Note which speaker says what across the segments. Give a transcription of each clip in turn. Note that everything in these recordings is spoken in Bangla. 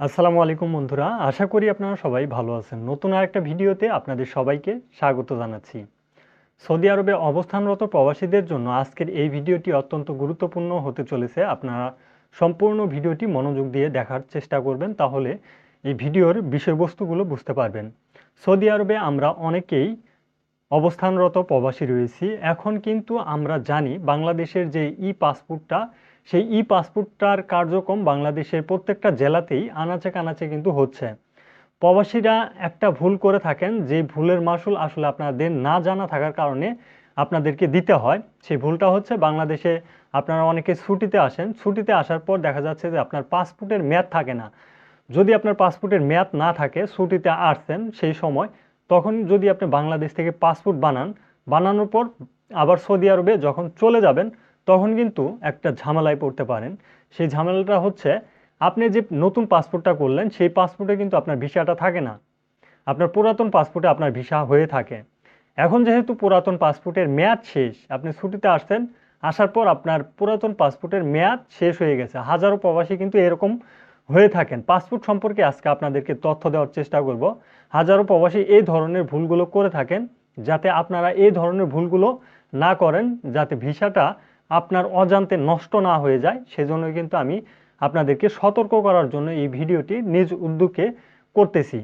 Speaker 1: আসসালামু আলাইকুম বন্ধুরা, আশা করি আপনারা সবাই ভালো আছেন। নতুন আরেকটা ভিডিওতে আপনাদের সবাইকে স্বাগত জানাচ্ছি। সৌদি আরবে অবস্থানরত প্রবাসীদের জন্য আজকের এই ভিডিওটি অত্যন্ত গুরুত্বপূর্ণ হতে চলেছে। আপনারা সম্পূর্ণ ভিডিওটি মনোযোগ দিয়ে দেখার চেষ্টা করবেন, তাহলে এই ভিডিওর বিষয়বস্তুগুলো বুঝতে পারবেন। সৌদি আরবে আমরা অনেকেই অবস্থানরত প্রবাসী রয়েছি। এখন কিন্তু আমরা জানি, বাংলাদেশের যে ই পাসপোর্টটা সেই ই পাসপোর্টটার কার্যক্রম বাংলাদেশের প্রত্যেকটা জেলাতেই আনাচে কানাচে কিন্তু হচ্ছে। প্রবাসীরা একটা ভুল করে থাকেন, যে ভুলের মাসুল আসলে আপনাদের না জানা থাকার কারণে আপনাদেরকে দিতে হয়। সেই ভুলটা হচ্ছে বাংলাদেশে আপনারা অনেকে ছুটিতে আসেন, ছুটিতে আসার পর দেখা যাচ্ছে যে আপনার পাসপোর্টের মেয়াদ থাকে না। যদি আপনার পাসপোর্টের মেয়াদ না থাকে, ছুটিতে আসছেন সেই সময়, তখন যদি আপনি বাংলাদেশ থেকে পাসপোর্ট বানান, বানানোর পর আবার সৌদি আরবে যখন চলে যাবেন তখন কিন্তু একটা ঝামেলায় পড়তে পারেন। সেই ঝামেলাটা হচ্ছে, আপনি যে নতুন পাসপোর্টটা করলেন, সেই পাসপোর্টে কিন্তু আপনার ভিসাটা থাকে না। আপনার পুরাতন পাসপোর্টে আপনার ভিসা হয়ে থাকে। এখন যেহেতু পুরাতন পাসপোর্টের মেয়াদ শেষ, আপনি ছুটিতে আসছেন, আসার পর আপনার পুরাতন পাসপোর্টের মেয়াদ শেষ হয়ে গেছে। হাজারো প্রবাসী কিন্তু এরকম হয়ে থাকেন। পাসপোর্ট সম্পর্কে আজকে আপনাদেরকে তথ্য দেওয়ার চেষ্টা করব। হাজারো প্রবাসী এই ধরনের ভুলগুলো করে থাকেন, যাতে আপনারা এই ধরনের ভুলগুলো না করেন, যাতে ভিসাটা আপনার অজান্তে নষ্ট না হয়ে যায়, সেজন্য কিন্তু আমি আপনাদেরকে সতর্ক করার জন্য এই ভিডিওটি নিজ উদ্যোগে করতেছি।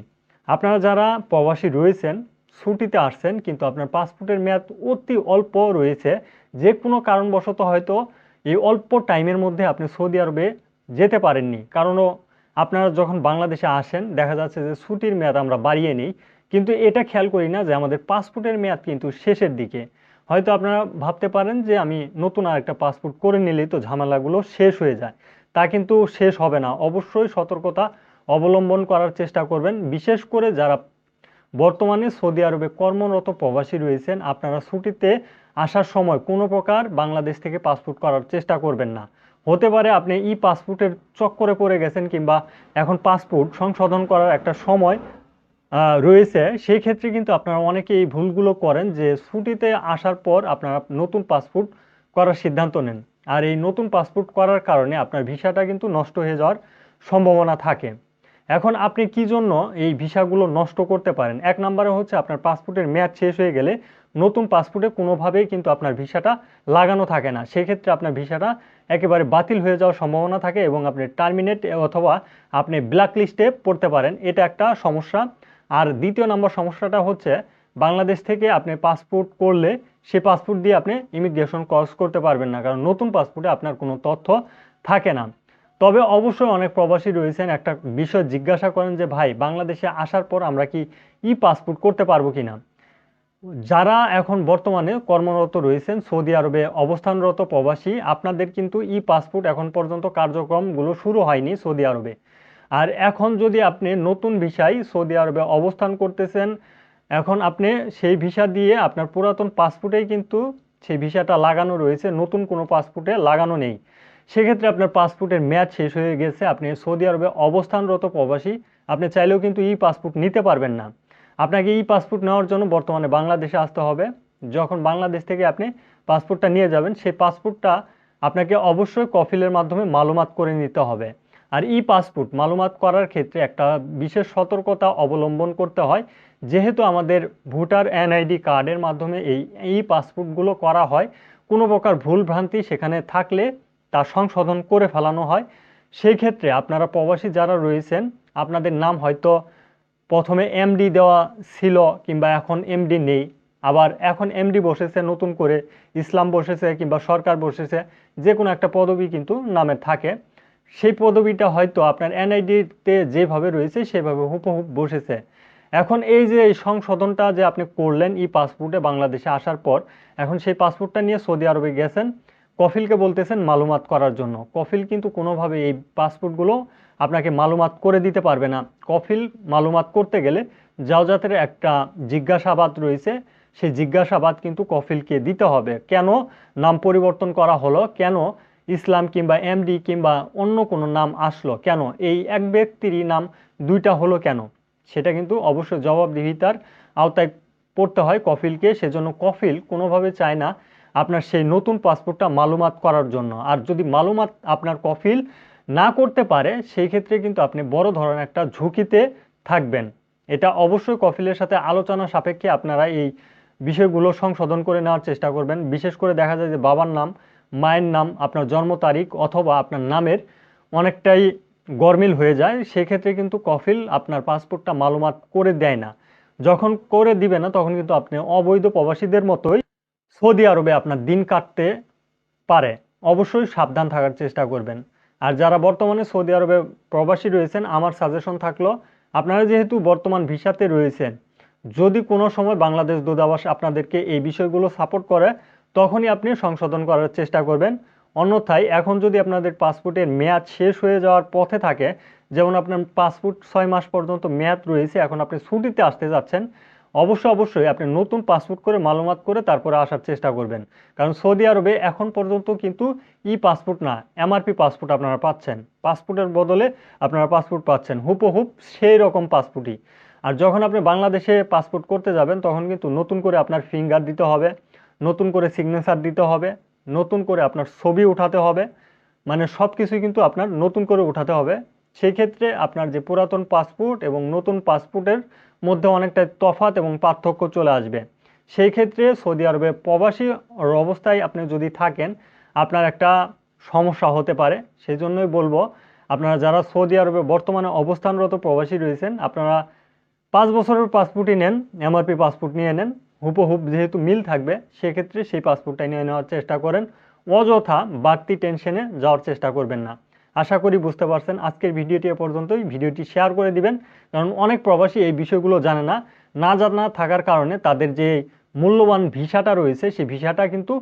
Speaker 1: আপনারা যারা প্রবাসী রয়েছেন, ছুটিতে আসছেন, কিন্তু আপনার পাসপোর্টের মেয়াদ অতি অল্প রয়েছে যে কোনো কারণবশত হয়তো এই অল্প টাইমের মধ্যে আপনি সৌদি আরবে যেতে পারেননি। কারণও আপনারা যখন বাংলাদেশে আসেন, দেখা যাচ্ছে যে ছুটির মেয়াদ আমরা বাড়িয়ে নিই। কিন্তু এটা খেয়াল করি না যে আমাদের পাসপোর্টের মেয়াদ কিন্তু শেষের দিকে। হয়তো আপনারা ভাবতে পারেন যে আমি নতুন আরেকটা পাসপোর্ট করে নিলেই তো ঝামেলাগুলো শেষ হয়ে যায়। তা কিন্তু শেষ হবে না। অবশ্যই সতর্কতা অবলম্বন করার চেষ্টা করবেন। বিশেষ করে যারা বর্তমানে সৌদি আরবে কর্মরত প্রবাসী রয়েছেন, আপনারা ছুটিতে আসার সময় কোনো প্রকার বাংলাদেশ থেকে পাসপোর্ট করার চেষ্টা করবেন না। হতে পারে আপনি ই পাসপোর্টের চক্করে পড়ে গেছেন কিংবা এখন পাসপোর্ট সংশোধন করার একটা সময় রয়েছে। সেই ক্ষেত্রে কিন্তু আপনারা অনেকে এই ভুলগুলো করেন যে ছুটিতে আসার পর আপনারা নতুন পাসপোর্ট করার সিদ্ধান্ত নেন। আর এই নতুন পাসপোর্ট করার কারণে আপনার ভিসাটা কিন্তু নষ্ট হয়ে যাওয়ার সম্ভাবনা থাকে। এখন আপনি কি জন্য এই ভিসাগুলো নষ্ট করতে পারেন? এক নম্বরে হচ্ছে আপনার পাসপোর্টের মেয়াদ শেষ হয়ে গেলে নতুন পাসপোর্টে কোনোভাবেই কিন্তু আপনার ভিসাটা লাগানো থাকে না। সেক্ষেত্রে আপনার ভিসাটা একেবারে বাতিল হয়ে যাওয়ার সম্ভাবনা থাকে এবং আপনি টার্মিনেট অথবা আপনি ব্ল্যাক লিস্টে পড়তে পারেন। এটা একটা সমস্যা আর দ্বিতীয় নম্বর সমস্যাটা হচ্ছে বাংলাদেশ থেকে আপনি পাসপোর্ট করলে সে পাসপোর্ট দিয়ে আপনি ইমিগ্রেশন ক্রস করতে পারবেন না, কারণ নতুন পাসপোর্টে আপনার কোনো তথ্য থাকে না। তবে অবশ্যই অনেক প্রবাসী রয়েছেন, একটা বিষয় জিজ্ঞাসা করেন যে, ভাই, বাংলাদেশে আসার পর আমরা কি ই পাসপোর্ট করতে পারব কি না যারা এখন বর্তমানে কর্মরত রয়েছেন, সৌদি আরবে অবস্থানরত প্রবাসী, আপনাদের কিন্তু ই পাসপোর্ট এখন পর্যন্ত কার্যক্রমগুলো শুরু হয়নি সৌদি আরবে। আর এখন যদি আপনি নতুন ভিসায় সৌদি আরবে অবস্থান করতেছেন, এখন আপনি সেই ভিসা দিয়ে আপনার পুরাতন পাসপোর্টেই কিন্তু সেই ভিসাটা লাগানো রয়েছে, নতুন কোনো পাসপোর্টে লাগানো নেই। সেক্ষেত্রে আপনার পাসপোর্টের মেয়াদ শেষ হয়ে গেছে, আপনি সৌদি আরবে অবস্থানরত প্রবাসী, আপনি চাইলেও কিন্তু ই পাসপোর্ট নিতে পারবেন না। আপনাকে ই পাসপোর্ট নেওয়ার জন্য বর্তমানে বাংলাদেশে আসতে হবে। যখন বাংলাদেশ থেকে আপনি পাসপোর্টটা নিয়ে যাবেন, সেই পাসপোর্টটা আপনাকে অবশ্যই কফিলের মাধ্যমে মালুমাত করে নিতে হবে। আর ই পাসপোর্ট মালুমাত করার ক্ষেত্রে একটা বিশেষ সতর্কতা অবলম্বন করতে হয়। যেহেতু আমাদের ভোটার এনআইডি কার্ডের মাধ্যমে এই ই পাসপোর্টগুলো করা হয়, কোনো প্রকার ভুল ভ্রান্তি সেখানে থাকলে তা সংশোধন করে ফেলানো হয়। সেই ক্ষেত্রে আপনারা প্রবাসী যারা রয়েছেন, আপনাদের নাম হয়তো প্রথমে এমডি দেওয়া ছিল কিংবা এখন এমডি নেই। আবার এখন এমডি বসেছে, নতুন করে ইসলাম বসেছে কিংবা সরকার বসেছে যে কোনো একটা পদবি কিন্তু নামে থাকে। সেই পদবিটা হয়তো আপনার এনআইডিতে যেভাবে রয়েছে সেভাবে হুবহু বসেছে। এখন এই যে এই সংশোধনটা যে আপনি করলেন ই পাসপোর্টে বাংলাদেশে আসার পর, এখন সেই পাসপোর্টটা নিয়ে সৌদি আরবে গেছেন, কফিলকে বলতেছেন মালুমাত করার জন্য। কফিল কিন্তু কোনোভাবে এই পাসপোর্টগুলো আপনাকে মালুমাত করে দিতে পারবে না। কফিল মালুমাত করতে গেলে জাওজাতের একটা জিজ্ঞাসাবাদ রয়েছে, সেই জিজ্ঞাসাবাদ কিন্তু কফিলকে দিতে হবে। কেন নাম পরিবর্তন করা হলো? কেন ইসলাম কিংবা এমডি কিংবা অন্য কোনো নাম আসলো কেন? এই এক ব্যক্তিরই নাম দুইটা হলো কেন? সেটা কিন্তু অবশ্যই জবাবদিহিতার আওতায় পড়তে হয় কফিলকে, সেজন্য কফিল কোনোভাবে চায় না আপনার সেই নতুন পাসপোর্টটা মালুমাত করার জন্য। আর যদি মালুমাত আপনার কফিল না করতে পারে, সেই ক্ষেত্রে কিন্তু আপনি বড় ধরনের একটা ঝুঁকিতে থাকবেন। এটা অবশ্যই কফিলের সাথে আলোচনা সাপেক্ষে আপনারা এই বিষয়গুলো সংশোধন করে নেওয়ার চেষ্টা করবেন। বিশেষ করে দেখা যায় যে বাবার নাম মায়ের নাম, আপনার জন্ম তারিখ অথবা আপনার নামের অনেকটাই গরমিল হয়ে যায়। সেক্ষেত্রে কিন্তু কফিল আপনার পাসপোর্টটা মালুমাত করে দেয় না। যখন করে দিবে না, তখন কিন্তু আপনি অবৈধ প্রবাসীদের মতোই সৌদি আরবে আপনার দিন কাটতে পারে। অবশ্যই সাবধান থাকার চেষ্টা করবেন। আর যারা বর্তমানে সৌদি আরবে প্রবাসী রয়েছেন, আমার সাজেশন থাকল, আপনারা যেহেতু বর্তমান ভিসাতে রয়েছেন, যদি কোনো সময় বাংলাদেশ দূতাবাস আপনাদেরকে এই বিষয়গুলো সাপোর্ট করে তখনই আপনি সংশোধন করার চেষ্টা করবেন। অন্যথায় এখন যদি আপনাদের পাসপোর্টের মেয়াদ শেষ হয়ে যাওয়ার পথে থাকে, যেমন আপনার পাসপোর্ট ছয় মাস পর্যন্ত মেয়াদ রয়েছে, এখন আপনি ছুটিতে আসতে যাচ্ছেন অবশ্যই অবশ্যই আপনি নতুন পাসপোর্ট করে মালুমাত করে তারপরে আসার চেষ্টা করবেন। কারণ সৌদি আরবে এখন পর্যন্ত কিন্তু ই পাসপোর্ট না, এমআরপি পাসপোর্ট আপনারা পাচ্ছেন। পাসপোর্টের বদলে আপনারা পাসপোর্ট পাচ্ছেন হুবহুব সেই রকম পাসপোর্টই। আর যখন আপনি বাংলাদেশে পাসপোর্ট করতে যাবেন, তখন কিন্তু নতুন করে আপনার ফিঙ্গার দিতে হবে। নতুন করে সিগনেচার দিতে হবে, নতুন করে আপনার ছবি উঠাতে হবে মানে সব কিছুই কিন্তু আপনার নতুন করে উঠাতে হবে। সেই ক্ষেত্রে আপনার যে পুরাতন পাসপোর্ট এবং নতুন পাসপোর্টের মধ্যে অনেকটা তফাৎ এবং পার্থক্য চলে আসবে। সেই ক্ষেত্রে সৌদি আরবে প্রবাসী অবস্থায় আপনি যদি থাকেন, আপনার একটা সমস্যা হতে পারে। সেই জন্যই বলব, আপনারা যারা সৌদি আরবে বর্তমানে অবস্থানরত প্রবাসী রয়েছেন, আপনারা পাঁচ বছরের পাসপোর্টই নেন এমআরপি পাসপোর্ট নিয়ে নেন। হুবহুব যেহেতু মিল থাকবে, সেক্ষেত্রে সেই পাসপোর্টটাই নিয়ে নেওয়ার চেষ্টা করেন। অযথা বাড়তি টেনশনে যাওয়ার চেষ্টা করবেন না। আশা করি বুঝতে পারছেন। আজকের ভিডিওটি এ পর্যন্তই। ভিডিওটি শেয়ার করে দিবেন। কারণ অনেক প্রবাসী এই বিষয়গুলো জানে না। না জানা থাকার কারণে তাদের যে মূল্যবান ভিসাটা রয়েছে, সেই ভিসাটা কিন্তু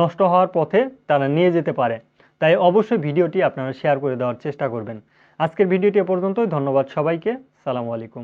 Speaker 1: নষ্ট হওয়ার পথে তারা নিয়ে যেতে পারে। তাই অবশ্যই ভিডিওটি আপনারা শেয়ার করে দেওয়ার চেষ্টা করবেন। আজকের ভিডিওটি এ পর্যন্তই। ধন্যবাদ সবাইকে। সালামু আলাইকুম।